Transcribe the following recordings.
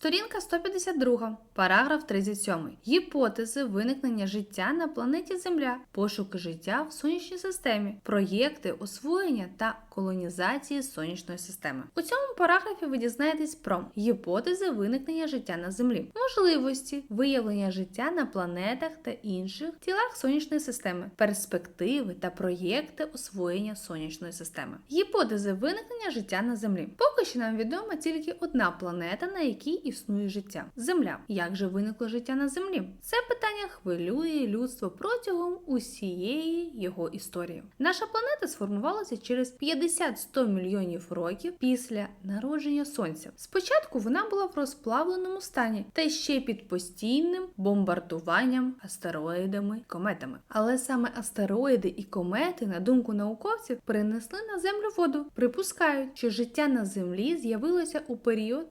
Сторінка 152, параграф 37. Гіпотези виникнення життя на планеті Земля, пошуки життя в сонячній системі, проєкти освоєння та колонізації сонячної системи. У цьому параграфі ви дізнаєтесь про гіпотези виникнення життя на Землі, можливості виявлення життя на планетах та інших тілах сонячної системи, перспективи та проєкти освоєння сонячної системи. Гіпотези виникнення життя на Землі. Поки що нам відома тільки одна планета, на якій існує життя Земля. Як же виникло життя на Землі? Це питання хвилює людство протягом усієї його історії. Наша планета сформувалася через 50-100 мільйонів років після народження Сонця. Спочатку вона була в розплавленому стані та ще під постійним бомбардуванням астероїдами кометами. Але саме астероїди і комети, на думку науковців, принесли на землю воду. Припускають, що життя на землі з'явилося у період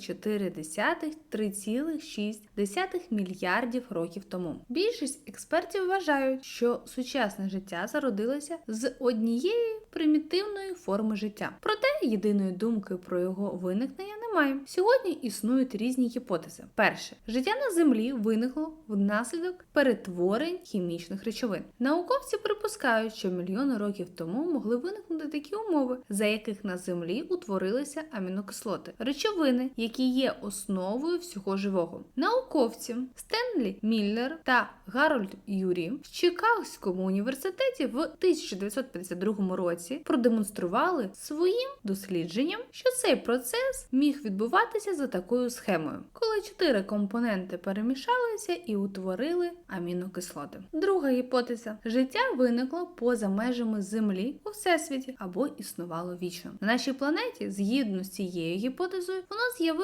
4,4-3,6 мільярдів років тому. Більшість експертів вважають, що сучасне життя зародилося з однієї примітивної форми життя. Проте єдиної думки про його виникнення немає. Сьогодні існують різні гіпотези. Перше, життя на землі виникло внаслідок перетворень хімічних речовин. Науковці припускають, що мільйони років тому могли виникнути такі умови, за яких на землі утворилися амінокислоти, речовини, які є основою всього живого. Науковці Стенлі Міллер та Гарольд Юрі в Чикагському університеті в 1952 році продемонстрували своїм дослідженням, що цей процес міг відбуватися за такою схемою, коли чотири компоненти перемішалися і утворили амінокислоти. Друга гіпотеза: життя виникло поза межами Землі у всесвіті або існувало вічно. На нашій планеті, згідно з цією гіпотезою, воно з'явилося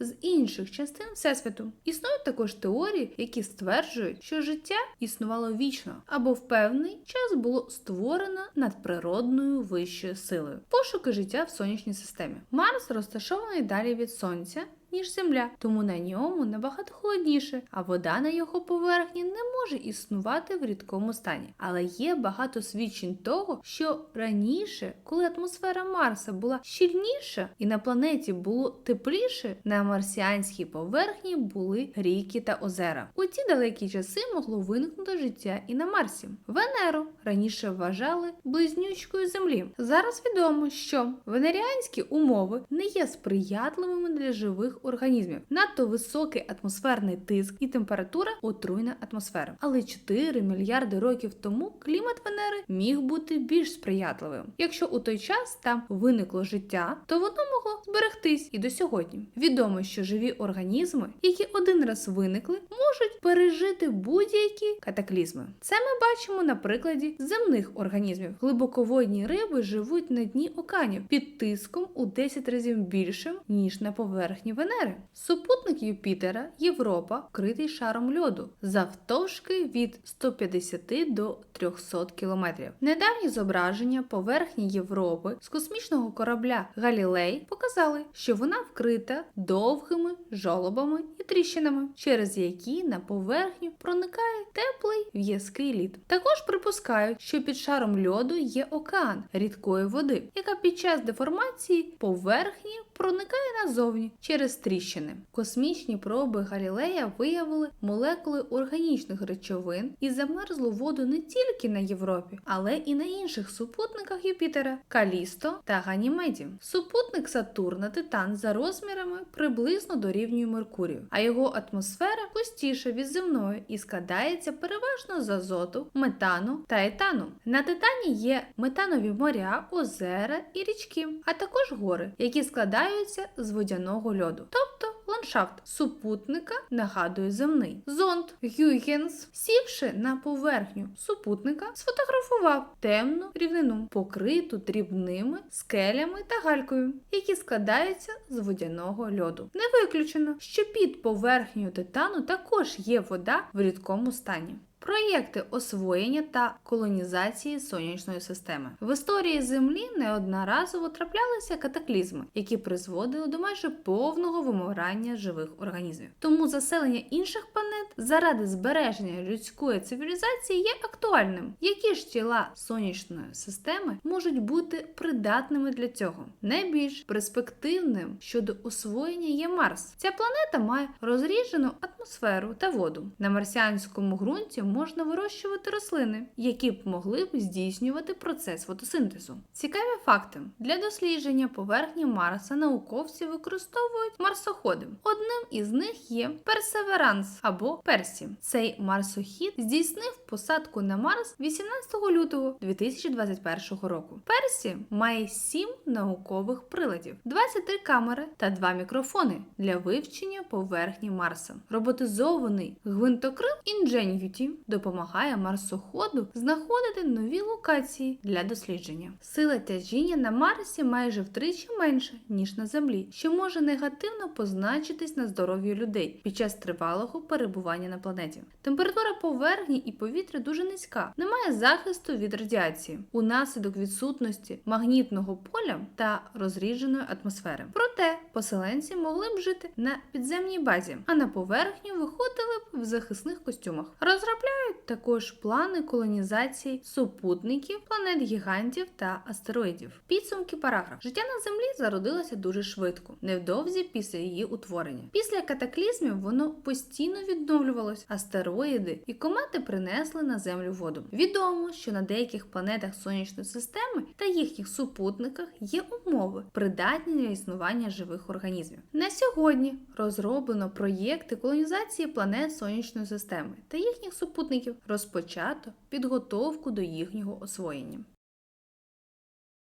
з інших частин всесвіту. Існують також теорії, які стверджують, що життя існувало вічно або в певний час було створено надприродною вищою силою. Пошуки життя в сонячній системі. Марс розташований далі від сонця. Ніж земля, тому на ньому набагато холодніше, а вода на його поверхні не може існувати в рідкому стані. Але є багато свідчень того, що раніше, коли атмосфера Марса була щільніша і на планеті було тепліше, на марсіанській поверхні були ріки та озера. У ті далекі часи могло виникнути життя і на Марсі. Венеру раніше вважали близнючкою Землі. Зараз відомо, що венеріанські умови не є сприятливими для живих організмів. Надто високий атмосферний тиск і температура отруйна атмосфера. Але 4 мільярди років тому клімат Венери міг бути більш сприятливим. Якщо у той час там виникло життя, то воно могло зберегтись і до сьогодні. Відомо, що живі організми, які один раз виникли, можуть пережити будь-які катаклізми. Це ми бачимо на прикладі земних організмів. Глибоководні риби живуть на дні океанів під тиском у 10 разів більшим ніж на поверхні Венери. Супутник Юпітера Європа вкритий шаром льоду завтовшки від 150 до 300 кілометрів. Недавні зображення поверхні Європи з космічного корабля Галілей показали, що вона вкрита довгими жолобами і тріщинами, через які на поверхню проникає теплий в'язкий лід. Також припускають, що під шаром льоду є океан рідкої води, яка під час деформації поверхні проникає назовні через тріщини. Космічні проби Галілея виявили молекули органічних речовин і замерзлу воду не тільки на Європі, але і на інших супутниках Юпітера Калісто та Ганімеді. Супутник Сатурна Титан за розмірами приблизно дорівнює Меркурію, а його атмосфера густіша від земної і складається переважно з азоту, метану та етану. На Титані є метанові моря, озера і річки, а також гори, які складаються з водяного льоду. Тобто ландшафт супутника нагадує земний. Зонд Гюйгенс, сівши на поверхню супутника, сфотографував темну рівнину, покриту дрібними скелями та галькою, які складаються з водяного льоду. Не виключено, що під поверхнею титану також є вода в рідкому стані. Проєкти освоєння та колонізації сонячної системи в історії Землі неодноразово траплялися катаклізми, які призводили до майже повного вимирання живих організмів. Тому заселення інших планет заради збереження людської цивілізації є актуальним. Які ж тіла сонячної системи можуть бути придатними для цього? Найбільш перспективним щодо освоєння є Марс. Ця планета має розріджену атмосферу та воду. На марсіанському ґрунті можна вирощувати рослини, які б могли б здійснювати процес фотосинтезу. Цікаві факти для дослідження поверхні Марса науковці використовують марсоходи. Одним із них є Персеверанс або Персі. Цей марсохід здійснив посадку на Марс 18 лютого 2021 року. Персі має 7 наукових приладів, 23 камери та 2 мікрофони для вивчення поверхні Марса. Роботизований гвинтокрил Ingenuity допомагає марсоходу знаходити нові локації для дослідження. Сила тяжіння на Марсі майже втричі менша, ніж на Землі, що може негативно позначитись на здоров'ю людей під час тривалого перебування на планеті. Температура поверхні і повітря дуже низька, немає захисту від радіації унаслідок відсутності магнітного поля та розрідженої атмосфери. Проте поселенці могли б жити на підземній базі, а на поверхню виходили б в захисних костюмах. Розробляють також плани колонізації супутників, планет гігантів та астероїдів. Підсумки параграф життя на землі зародилося дуже швидко, невдовзі після її утворення. Після катаклізмів воно постійно відновлювалось. Астероїди і комети принесли на землю воду. Відомо, що на деяких планетах сонячної системи та їхніх супутниках є умови, придатні для існування живих організмів. На сьогодні розроблено проєкти колонізації планет сонячної системи та їхніх супутників. Розпочато підготовку до їхнього освоєння.